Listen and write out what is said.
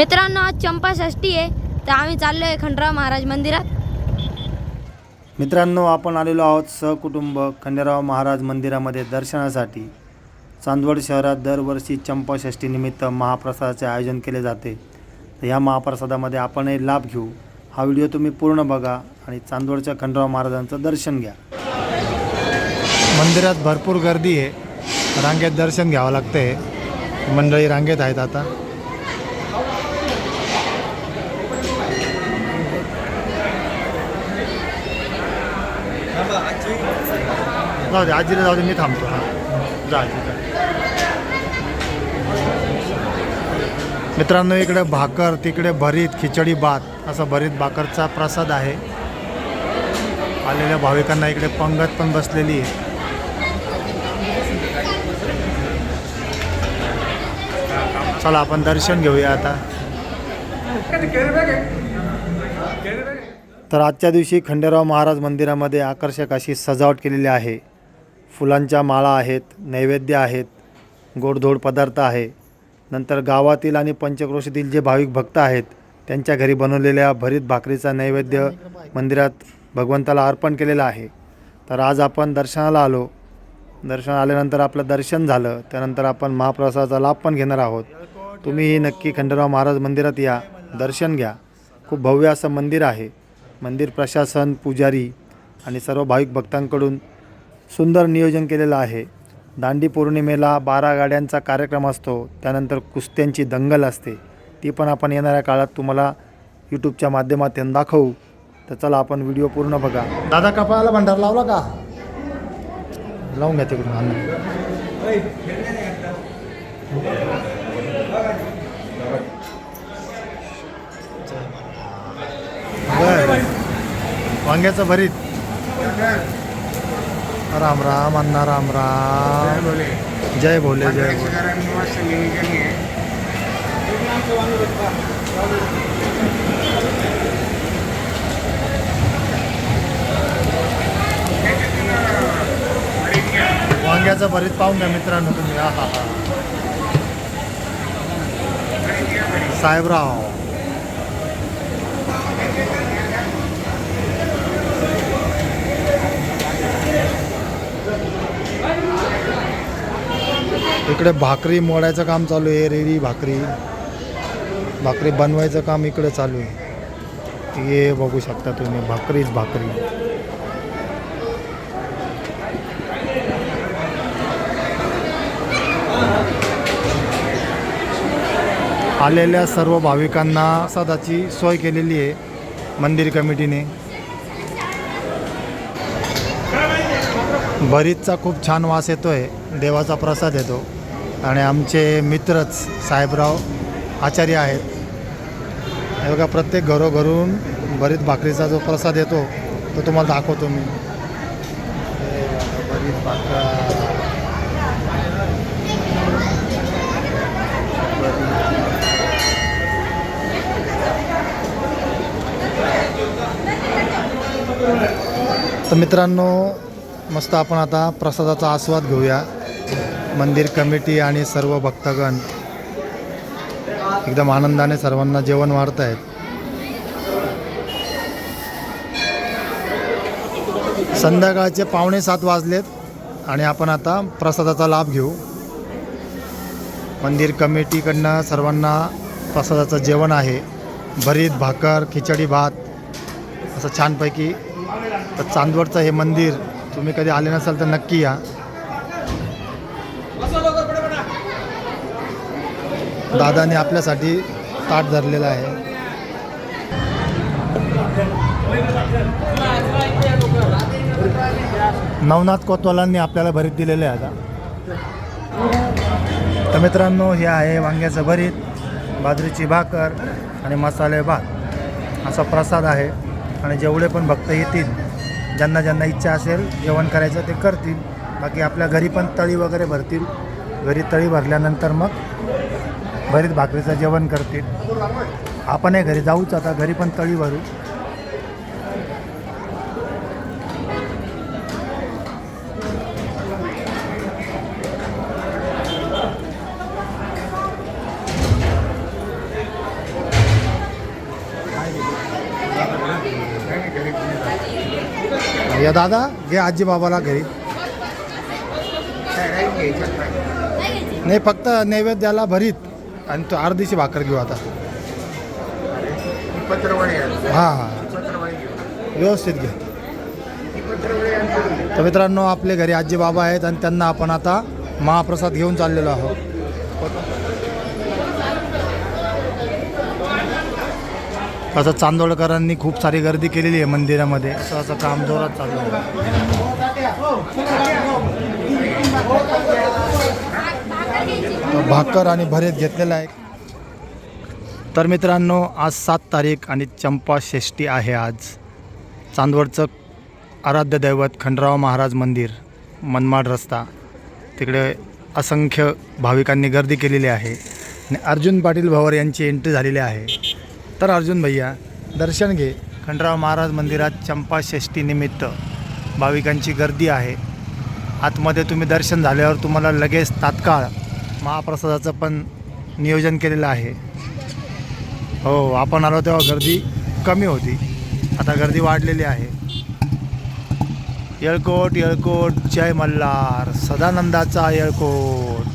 मित्रांनो आज चंपाषष्ठी आहे. तर आम्ही चाललो आहे खंडराव महाराज मंदिरात. मित्रांनो आपण आलेलो आहोत सहकुटुंब खंडेराव महाराज मंदिरामध्ये दर्शनासाठी. चांदवड शहरात दरवर्षी चंपाषष्टीनिमित्त महाप्रसादाचे आयोजन केले जाते. तर ह्या महाप्रसादामध्ये आपणही लाभ घेऊ. हा व्हिडिओ तुम्ही पूर्ण बघा आणि चांदवडच्या खंडेराव महाराजांचं दर्शन घ्या. मंदिरात भरपूर गर्दी आहे. रांगेत दर्शन घ्यावं लागते मंडळी रांगेत आहेत आता. जाऊ दे आजीला जाऊ दे मी थांबतो. हां. जा आजी मित्रांनो इकडे भाकर तिकडे भरीत खिचडी भात असा भरीत भाकरचा प्रसाद आहे. आलेल्या भाविकांना इकडे पंगत पण बसलेली आहे. चला आपण दर्शन घेऊया आता. तर आजच्या दिवशी खंडेराव महाराज मंदिरामध्ये आकर्षक अशी सजावट केलेली आहे. फुलांच्या माळा आहेत नैवेद्य आहेत गोडधोड पदार्थ आहे. नंतर गावातील आणि पंचक्रोशीतील जे भाविक भक्त आहेत त्यांच्या घरी बनवलेल्या भरीत भाकरीचा नैवेद्य मंदिरात भगवंताला अर्पण केलेला आहे. तर आज आपण दर्शनाला आलो. दर्शन आल्यानंतर आपलं दर्शन झालं. त्यानंतर आपण महाप्रसादाचा लाभ पण घेणार आहोत. तुम्हीही नक्की खंडेराव महाराज मंदिरात या. दर्शन घ्या. खूप भव्य असं मंदिर आहे. मंदिर प्रशासन पुजारी आणि सर्व भाविक भक्तांकडून सुंदर नियोजन केलेलं आहे. दांडी पौर्णिमेला बारा गाड्यांचा कार्यक्रम असतो. त्यानंतर कुस्त्यांची दंगल असते. ती पण आपण येणाऱ्या काळात तुम्हाला यूट्यूबच्या माध्यमातून दाखवू. तर चला आपण व्हिडिओ पूर्ण बघा. दादा कपाळाला भंडार लावला का? लावून घ्या तिकडून. वांग्याचं भरीत. राम राम अण्णा राम राम. जय भोले. जय भोले वांग्याचं भरीत पाहून घ्या मित्रांनो तुम्ही. हा हा हा साहेबराव. इकडे भाकरी मोडायचं काम चालू आहे रेडी भाकरी. भाकरी बनवायचं काम इकडे चालू आहे. हे बघू शकता तुम्ही भाकरीच भाकरी. आलेल्या सर्व भाविकांना सदाची सोय केलेली आहे मंदिर कमिटीने. भरीतचा खूप छान वास येतो आहे देवाचा प्रसाद येतो. आणि आमचे मित्रच साहेबराव आचार्य आहेत. हे बघा प्रत्येक घरोघरून भरीत भाकरीचा जो प्रसाद येतो तो तुम्हाला दाखवतो मी. भरीत भाकर. तर मित्रांनो मस्त आपण आता प्रसादाचा आस्वाद घेऊया. मंदिर कमिटी आणि सर्व भक्तगण एकदम आनंदाने सर्वांना जेवण वाढत आहेत संध्याकाळचे पावणे सात वाजलेत आणि आपण आता प्रसादाचा लाभ घेऊ. मंदिर कमिटीकडनं सर्वांना प्रसादाचं जेवण आहे. भरीत भाकर खिचडी भात असं छानपैकी. तर चांदवडचं हे मंदिर तुम्ही कधी आले नसाल तर नक्की या. दादाने आपल्यासाठी ताट धरलेलं आहे. नवनाथ कोतवालांनी आपल्याला भरीत दिलेले आहे आता. तर मित्रांनो हे आहे वांग्याचं भरीत बाजरीची भाकर आणि मसाले भात. असा प्रसाद आहे. आणि जेवढे पण भक्त येतील ज्यांना ज्यांना इच्छा असेल जेवण करायचं ते करतील. बाकी आपल्या घरी पण तळी वगैरे भरतील. घरी तळी भरल्यानंतर मग भरीत भाकरीचं जेवण करतील. आपणही घरी जाऊच आता घरी पण तळी भरू. या दादा घे आजी बाबाला घरी. नाही फक्त नैवेद्याला भरीत. आणि तो अर्धीची भाकर घेऊ आता. हां. हां व्यवस्थित घे. तर मित्रांनो आपले घरी आजी बाबा आहेत आणि त्यांना आपण आता महाप्रसाद घेऊन चाललेलो आहोत. असं चांदोळकरांनी खूप सारी गर्दी केलेली आहे मंदिरामध्ये. असं असं काम जोरात चालू आहे तर भाकर आणि भरीत घेतलेलं आहे. तर मित्रांनो आज सात तारीख आणि चंपा षष्ठी आहे आज. चांदवडचं आराध्य दैवत खंडराव महाराज मंदिर मनमाड रस्ता. तिकडे असंख्य भाविकांनी गर्दी केलेली आहे आणि अर्जुन पाटील भवर यांची एंट्री झालेली आहे. तर अर्जुन भैया दर्शन घे. खंडराव महाराज मंदिरात चंपा षष्टीनिमित्त भाविकांची गर्दी आहे. आतमध्ये तुम्ही दर्शन झाल्यावर तुम्हाला लगेच तात्काळ महाप्रसादाचं पण नियोजन केलेलं आहे. हो आपण आलो तेव्हा गर्दी कमी होती. आता गर्दी वाढलेली आहे. येळकोट येळकोट जय मल्हार. सदानंदाचा येळकोट.